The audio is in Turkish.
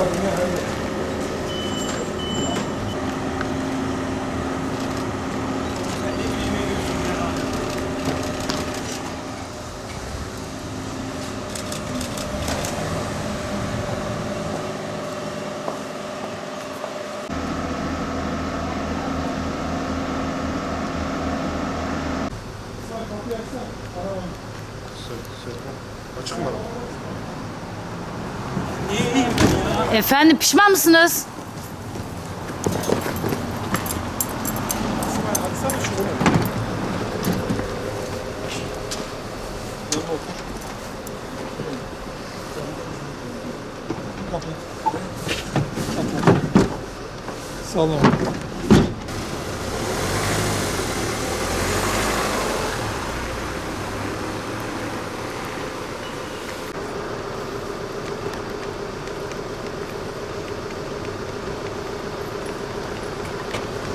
Oh, Gracias. Efendim pişman mısınız? Sağ olun.